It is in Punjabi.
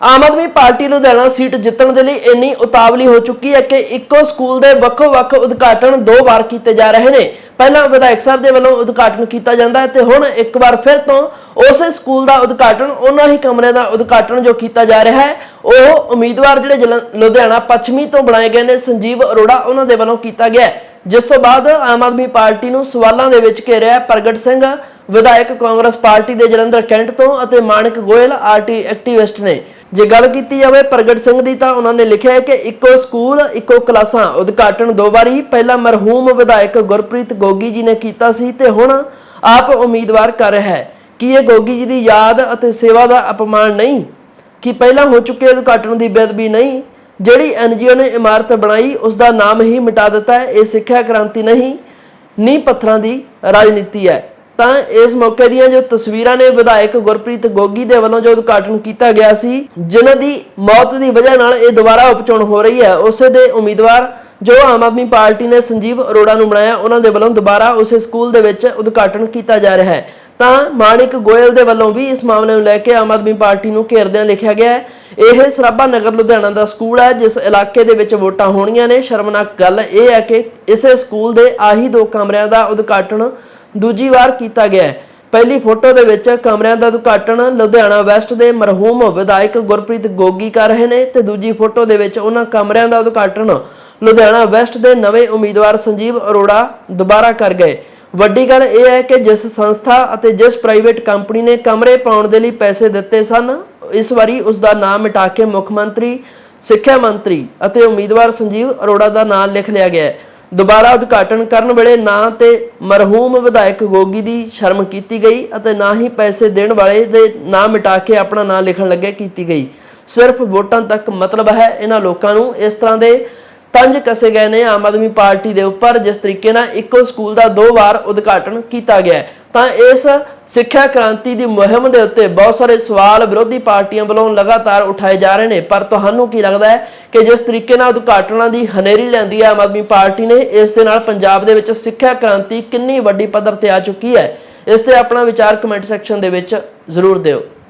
ਆਮ ਆਦਮੀ ਪਾਰਟੀ ਲੁਧਿਆਣਾ ਸੀਟ ਜਿੱਤਣ ਦੇ ਲਈ ਇੰਨੀ ਉਤਾਵਲੀ ਹੋ ਚੁੱਕੀ ਹੈ ਕਿ ਇੱਕੋ ਸਕੂਲ ਦੇ ਵੱਖੋ-ਵੱਖ ਉਦਘਾਟਨ ਦੋ ਵਾਰ ਕੀਤੇ ਜਾ ਰਹੇ ਨੇ ਪਹਿਲਾਂ ਵਿਧਾਇਕ ਸਾਹਿਬ ਦੇ ਵੱਲੋਂ ਉਦਘਾਟਨ ਕੀਤਾ ਜਾਂਦਾ ਹੈ ਤੇ ਹੁਣ ਇੱਕ ਵਾਰ ਫਿਰ ਤੋਂ ਉਸੇ ਸਕੂਲ ਦਾ ਉਦਘਾਟਨ, ਉਹਨਾਂ ਹੀ ਕਮਰਿਆਂ ਦਾ ਉਦਘਾਟਨ ਜੋ ਕੀਤਾ ਜਾ ਰਿਹਾ ਹੈ, ਉਹ ਉਮੀਦਵਾਰ ਜਿਹੜੇ ਜਲੰ- ਲੁਧਿਆਣਾ ਪੱਛਮੀ ਤੋਂ ਬਣਾਏ ਗਏ ਨੇ, ਸੰਜੀਵ ਅਰੋੜਾ ਉਹਨਾਂ ਦੇ ਵੱਲੋਂ ਕੀਤਾ ਗਿਆ ਹੈ। ਜਿਸ ਤੋਂ ਬਾਅਦ ਆਮ ਆਦਮੀ ਪਾਰਟੀ ਨੂੰ ਸਵਾਲਾਂ ਦੇ ਵਿੱਚ ਘੇਰਿਆ ਪ੍ਰਗਟ ਸਿੰਘ, ਵਿਧਾਇਕ ਕਾਂਗਰਸ ਪਾਰਟੀ ਦੇ ਜਲੰਧਰ ਕੈਂਟ ਤੋਂ ਅਤੇ ਮਾਨਕ ਗੋਇਲ, ਆਰਟੀ ਐਕਟਿਵਿਸਟ ਨੇ ਜੇ ਗੱਲ ਕੀਤੀ ਜਾਵੇ ਪ੍ਰਗਟ ਸਿੰਘ ਦੀ ਤਾਂ ਉਹਨਾਂ ਨੇ ਲਿਖਿਆ ਹੈ ਕਿ ਇੱਕੋ ਸਕੂਲ, ਇੱਕੋ ਕਲਾਸਾਂ ਉਦਘਾਟਨ ਦੋ ਵਾਰੀ, ਪਹਿਲਾਂ ਮਰਹੂਮ ਵਿਧਾਇਕ ਗੁਰਪ੍ਰੀਤ ਗੋਗੀ ਜੀ ਨੇ ਕੀਤਾ ਸੀ ਤੇ ਹੁਣ ਆਪ ਉਮੀਦਵਾਰ ਕਰ ਰਿਹਾ ਹੈ। ਕੀ ਇਹ ਗੋਗੀ ਜੀ ਦੀ ਯਾਦ ਅਤੇ ਸੇਵਾ ਦਾ ਅਪਮਾਨ ਨਹੀਂ? ਕਿ ਪਹਿਲਾਂ ਹੋ ਚੁੱਕੇ ਉਦਘਾਟਨ ਦੀ ਬੇਅਦਬੀ ਨਹੀਂ? ਜਿਹੜੀ ਐਨਜੀਓ ਨੇ ਇਮਾਰਤ ਬਣਾਈ, ਉਸ ਦਾ ਨਾਮ ਹੀ ਮਿਟਾ ਦਿੱਤਾ ਹੈ। ਇਹ ਸਿੱਖਿਆ ਕ੍ਰਾਂਤੀ ਨਹੀਂ ਨੀ ਪੱਥਰਾਂ ਦੀ ਰਾਜਨੀਤੀ ਹੈ। ਤਾਂ ਇਸ ਮੌਕੇ ਦੀਆਂ ਜੋ ਤਸਵੀਰਾਂ ਨੇ ਵਿਧਾਇਕ ਗੁਰਪ੍ਰੀਤ ਗੋਗੀ ਦੇ ਵੱਲੋਂ ਜੋ ਉਦਘਾਟਨ ਕੀਤਾ ਗਿਆ ਸੀ, ਜਿਨ੍ਹਾਂ ਦੀ ਮੌਤ ਦੀ ਵਜ੍ਹਾ ਨਾਲ ਇਹ ਦੁਬਾਰਾ ਉਪਚੋਣ ਹੋ ਰਹੀ ਹੈ, ਉਸੇ ਦੇ ਉਮੀਦਵਾਰ ਜੋ ਆਮ ਆਦਮੀ ਪਾਰਟੀ ਨੇ ਸੰਜੀਵ ਅਰੋੜਾ ਨੂੰ ਬਣਾਇਆ, ਉਹਨਾਂ ਦੇ ਵੱਲੋਂ ਦੁਬਾਰਾ ਉਸੇ ਸਕੂਲ ਦੇ ਵਿੱਚ ਉਦਘਾਟਨ ਕੀਤਾ ਜਾ ਰਿਹਾ ਹੈ। ਤਾਂ ਮਾਣਿਕ ਗੋਇਲ ਦੇ ਵੱਲੋਂ ਵੀ ਇਸ ਮਾਮਲੇ ਨੂੰ ਲੈ ਕੇ ਆਮ ਆਦਮੀ ਪਾਰਟੀ ਨੂੰ ਘੇਰਦਿਆਂ ਲਿਖਿਆ ਗਿਆ ਹੈ ਇਹ ਸਰਾਭਾ ਨਗਰ ਲੁਧਿਆਣਾ ਦਾ ਸਕੂਲ ਹੈ, ਜਿਸ ਇਲਾਕੇ ਦੇ ਵਿੱਚ ਵੋਟਾਂ ਹੋਣੀਆਂ ਨੇ। ਸ਼ਰਮਨਾਕ ਗੱਲ ਇਹ ਹੈ ਕਿ ਇਸੇ ਸਕੂਲ ਦੇ ਆਹੀ ਦੋ ਕਮਰਿਆਂ ਦਾ ਉਦਘਾਟਨ ਦੂਜੀ ਵਾਰ ਕੀਤਾ ਗਿਆ ਹੈ। ਪਹਿਲੀ ਫੋਟੋ ਦੇ ਵਿੱਚ ਕਮਰਿਆਂ ਦਾ ਉਦਘਾਟਨ ਲੁਧਿਆਣਾ ਵੈਸਟ ਦੇ ਮਰਹੂਮ ਵਿਧਾਇਕ ਗੁਰਪ੍ਰੀਤ ਗੋਗੀ ਕਰ ਰਹੇ ਨੇ ਤੇ ਦੂਜੀ ਫੋਟੋ ਦੇ ਵਿੱਚ ਉਹਨਾਂ ਕਮਰਿਆਂ ਦਾ ਉਦਘਾਟਨ ਲੁਧਿਆਣਾ ਵੈਸਟ ਦੇ ਨਵੇਂ ਉਮੀਦਵਾਰ ਸੰਜੀਵ ਅਰੋੜਾ ਦੁਬਾਰਾ ਕਰ ਗਏ। ਵੱਡੀ ਗੱਲ ਇਹ ਹੈ ਕਿ ਜਿਸ ਸੰਸਥਾ ਅਤੇ ਜਿਸ ਪ੍ਰਾਈਵੇਟ ਕੰਪਨੀ ਨੇ ਕਮਰੇ ਪਾਉਣ ਦੇ ਲਈ ਪੈਸੇ ਦਿੱਤੇ ਸਨ ਇਸ ਵਾਰੀ ਉਸ ਦਾ ਨਾਮ ਮਿਟਾ ਕੇ ਮੁੱਖ ਮੰਤਰੀ, ਸਿੱਖਿਆ ਮੰਤਰੀ ਅਤੇ ਉਮੀਦਵਾਰ ਸੰਜੀਵ ਅਰੋੜਾ ਦਾ ਨਾਮ ਲਿਖ ਲਿਆ ਗਿਆ ਹੈ ਦੁਬਾਰਾ ਉਦਘਾਟਨ ਕਰਨ ਵੇਲੇ ਨਾ ਤੇ ਮਰਹੂਮ ਵਿਧਾਇਕ ਗੋਗੀ ਦੀ ਸ਼ਰਮ ਕੀਤੀ ਗਈ ਅਤੇ ਨਾ ਹੀ ਪੈਸੇ ਦੇਣ ਵਾਲੇ ਦੇ ਨਾਮ ਮਿਟਾ ਕੇ ਆਪਣਾ ਨਾਮ ਲਿਖਣ ਲੱਗੇ ਕੀਤੀ ਗਈ ਸਿਰਫ ਵੋਟਾਂ ਤੱਕ ਮਤਲਬ ਹੈ ਇਹਨਾਂ ਲੋਕਾਂ ਨੂੰ ਇਸ ਤਰ੍ਹਾਂ ਦੇ ਤੰਜ ਕਸੇ ਗਏ ਨੇ ਆਮ ਆਦਮੀ ਪਾਰਟੀ ਦੇ ਉੱਪਰ, ਜਿਸ ਤਰੀਕੇ ਨਾਲ ਇੱਕੋ ਸਕੂਲ ਦਾ ਦੋ ਵਾਰ ਉਦਘਾਟਨ ਕੀਤਾ ਗਿਆ ਹੈ। ਤਾਂ ਇਸ ਸਿੱਖਿਆ ਕ੍ਰਾਂਤੀ ਦੀ ਮੁਹਿੰਮ ਦੇ ਉੱਤੇ ਬਹੁਤ ਸਾਰੇ ਸਵਾਲ ਵਿਰੋਧੀ ਪਾਰਟੀਆਂ ਵੱਲੋਂ ਲਗਾਤਾਰ ਉਠਾਏ ਜਾ ਰਹੇ ਨੇ। ਪਰ ਤੁਹਾਨੂੰ ਕੀ ਲੱਗਦਾ ਹੈ ਕਿ ਜਿਸ ਤਰੀਕੇ ਨਾਲ ਉਦਘਾਟਨਾਂ ਦੀ ਹਨੇਰੀ ਲੈਂਦੀ ਹੈ ਆਮ ਆਦਮੀ ਪਾਰਟੀ ਨੇ, ਇਸ ਦੇ ਨਾਲ ਪੰਜਾਬ ਦੇ ਵਿੱਚ ਸਿੱਖਿਆ ਕ੍ਰਾਂਤੀ ਕਿੰਨੀ ਵੱਡੀ ਪੱਧਰ ਤੇ ਆ ਚੁੱਕੀ ਹੈ? ਇਸ ਤੇ ਆਪਣਾ ਵਿਚਾਰ ਕਮੈਂਟ ਸੈਕਸ਼ਨ ਦੇ ਵਿੱਚ ਜ਼ਰੂਰ ਦਿਓ।